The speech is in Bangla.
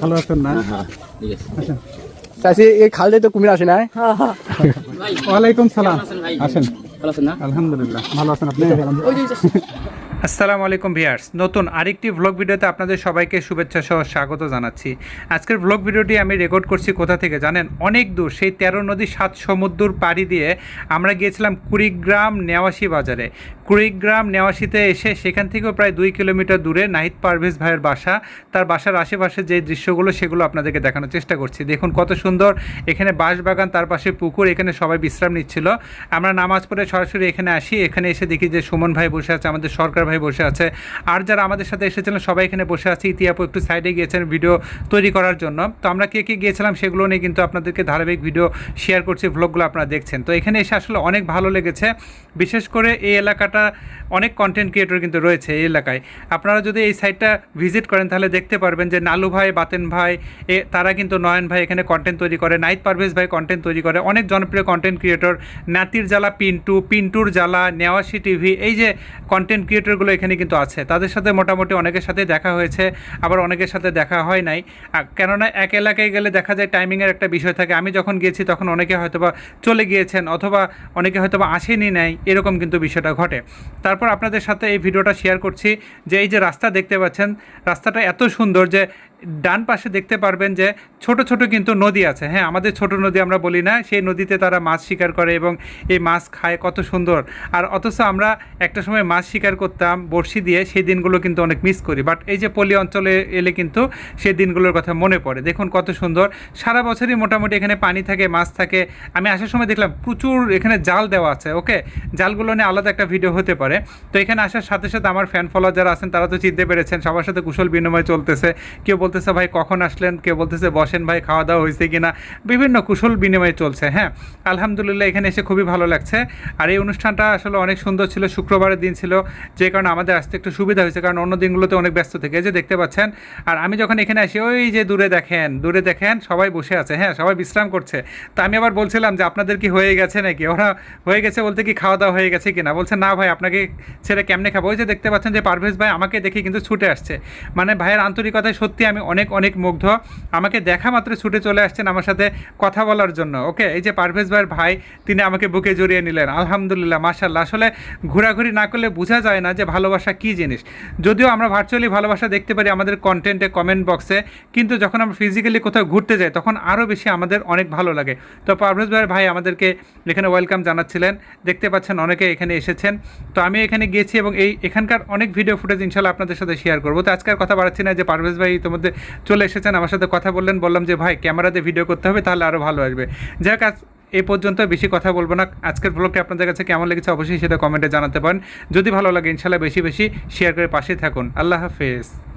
ভালো আছেন না? ঠিক আছে। আসেন চাইছি এই খালটাই তো কুমির আসে না ওয়ালাইকুম সালাম। আসেন। ভালো আছেন না? আলহামদুলিল্লাহ ভালো আছেন আপনি? আসসালামু আলাইকুম ভিয়ার্স নতুন আরেকটি ভ্লগ ভিডিওতে আপনাদের সবাইকে শুভেচ্ছা সহ স্বাগত জানাচ্ছি। আজকের ভ্লগ ভিডিওটি আমি রেকর্ড করছি কোথা থেকে জানেন? অনেক দূর সেই তেরো নদী সাত সমুদ্র পাড়ি দিয়ে আমরা গিয়েছিলাম কুড়িগ্রাম নেওয়াশি বাজারে। কুড়িগ্রাম নেওয়াশিতে এসে সেখান থেকেও প্রায় দুই কিলোমিটার দূরে নাহিদ পারভেজ ভাইয়ের বাসা। তার বাসার আশেপাশে যে দৃশ্যগুলো, সেগুলো আপনাদেরকে দেখানোর চেষ্টা করছি। দেখুন কত সুন্দর এখানে বাঁশবাগান, তার পাশে পুকুর, এখানে সবাই বিশ্রাম নিচ্ছিল। আমরা নামাজ পড়ে সরাসরি এখানে আসি। এখানে এসে দেখি যে সুমন ভাই বসে আছে, আমাদের সরকার ভাই বসে আছে। আর যারা আমাদের সাথে এসেছিলেন, সবাই এখানে বসে আছে। ইতিহাপু একটু সাইডে গিয়েছেন ভিডিও তৈরি করার জন্য। তো আমরা কে কে গিয়েছিলাম, সেগুলো নিয়ে কিন্তু আপনাদেরকে ধারাবাহিক ভিডিও শেয়ার করছি ভ্লগগুলো আপনারা দেখছেন। তো এখানে এসে আসলে অনেক ভালো লেগেছে। বিশেষ করে এই এলাকাটা অনেক কন্টেন্ট ক্রিয়েটর কিন্তু রয়েছে এই এলাকায়। আপনারা যদি এই সাইটটা ভিজিট করেন, তাহলে দেখতে পারবেন যে নালু ভাই, বাতেন ভাই, এ, তারা কিন্তু নয়ন ভাই এখানে কন্টেন্ট তৈরি করে নাইট পারভেজ ভাই কন্টেন্ট তৈরি করে, অনেক জনপ্রিয় কন্টেন্ট ক্রিয়েটর নাতির জ্বালা, পিন্টু, পিন্টুর জ্বালা, নেওয়াশি টিভি, এই যে কন্টেন্ট ক্রিয়েটরগুলো এখানে কিন্তু আছে। তাদের সাথে মোটামুটি অনেকের সাথে দেখা হয়েছে, আবার অনেকের সাথে দেখা হয় নাই। কেননা এক এলাকায় গেলে দেখা যায় টাইমিংয়ের একটা বিষয় থাকে। আমি যখন গিয়েছি, তখন অনেকে হয়তোবা চলে গিয়েছেন, অথবা অনেকে হয়তোবা আসেনি নাই, এরকম কিন্তু বিষয়টা ঘটে। তারপর আপনাদের সাথে এই ভিডিওটা শেয়ার করছি যে এই যে রাস্তা দেখতে পাচ্ছেন, রাস্তাটা এত সুন্দর যে ডান পাশে দেখতে পারবেন যে ছোট ছোট কিন্তু নদী আছে। হ্যাঁ আমাদের ছোট নদী আমরা বলি না, সেই নদীতে তারা মাছ শিকার করে এবং এই মাছ খায়, কত সুন্দর। আর অথচ আমরা একটা সময় মাছ শিকার করতাম, বড়শি দিয়ে, সেই দিনগুলো কিন্তু অনেক মিস করি। বাট এই যে পল্লী অঞ্চলে এলে কিন্তু সেই দিনগুলোর কথা মনে পড়ে। দেখুন কত সুন্দর। সারা বছরই মোটামুটি এখানে পানি থাকে, মাছ থাকে। আমি আসার সময় দেখলাম প্রচুর এখানে জাল দেওয়া আছে, ওকে? জালগুলো নিয়ে আলাদা একটা ভিডিও হতে পারে। তো এখানে আসার সাথে সাথে আমার ফ্যান ফলোয়ার যারা আছেন, তারা তো চিনতে পেরেছেন, সবার সাথে কুশল বিনিময় চলতেছে। কেউ বলতেছে, ভাই, কখন আসলেন? কেউ বলতেছে, বসেন ভাই খাওয়া দাওয়া হয়েছে কিনা? বিভিন্ন কুশল বিনিময় চলছে হ্যাঁ। আলহামদুলিল্লাহ, এখানে এসে খুবই ভালো লাগছে। আর এই অনুষ্ঠানটা আসলে অনেক সুন্দর ছিল, শুক্রবারের দিন ছিল, যে কারণে আমাদের আসতে একটু সুবিধা হয়েছে, কারণ অন্য দিনগুলোতে অনেক ব্যস্ত থেকে যে দেখতে পাচ্ছেন। আর আমি যখন এখানে আসি, ওই যে দূরে দেখেন দূরে দেখেন, সবাই বসে আছে হ্যাঁ সবাই বিশ্রাম করছে। তা আমি আবার বলছিলাম যে, আপনাদের কি হয়ে গেছে নাকি? ওরা, হয়ে গেছে বলতে কি খাওয়া দাওয়া হয়ে গেছে কিনা? বলছে, না ভাই, আপনাকে ছেড়ে কেমনে খাব? ওই যে দেখতে পাচ্ছেন যে, পারভেজ ভাই, আমাকে দেখে কিন্তু ছুটে আসছে। মানে ভাইয়ের আন্তরিকতায় সত্যি আমি অনেক অনেক মুগ্ধ। আমাকে দেখা মাত্র ছুটে চলে আসছেন আমার সাথে কথা বলার জন্য, ওকে? এই যে পারভেজ ভাইয়ের ভাই, তিনি আমাকে বুকে জড়িয়ে নিলেন। আলহামদুলিল্লাহ মাশাল্লাহ আসলে ঘোরাঘুরি না করলে বোঝা যায় না যে ভালোবাসা কী জিনিস। যদিও আমরা ভার্চুয়ালি ভালোবাসা দেখতে পারি আমাদের কন্টেন্টে কমেন্ট বক্সে কিন্তু যখন আমরা ফিজিক্যালি কোথাও ঘুরতে যাই, তখন আরও বেশি আমাদের অনেক ভালো লাগে। তো পারভেজ ভাইয়ের ভাই আমাদেরকে এখানে ওয়েলকাম জানাচ্ছিলেন। দেখতে পাচ্ছেন অনেকে এখানে এসেছেন। তো আমি এখানে গিয়েছি এবং এই এখানকার অনেক ভিডিও ফুটেজ ইনশাল্লাহ আপনাদের সাথে শেয়ার করব। তো আজকে আর কথা বাড়াচ্ছি না যে পারভেজ ভাই ইতিমধ্যে চলে এসেছেন, আমার সাথে কথা বললেন, বললাম যে, ভাই, ক্যামেরাতে ভিডিও করতে হবে, তাহলে আরও ভালো আসবে। যাই আজ এ পর্যন্ত বেশি কথা বলব না। আজকের ব্লগটি আপনাদের কাছে কেমন লেগেছে অবশ্যই সেটা কমেন্টে জানাতে পারেন। যদি ভালো লাগে ইনশাল্লাহ বেশি বেশি শেয়ার করে পাশে থাকুন। আল্লাহ হাফেজ।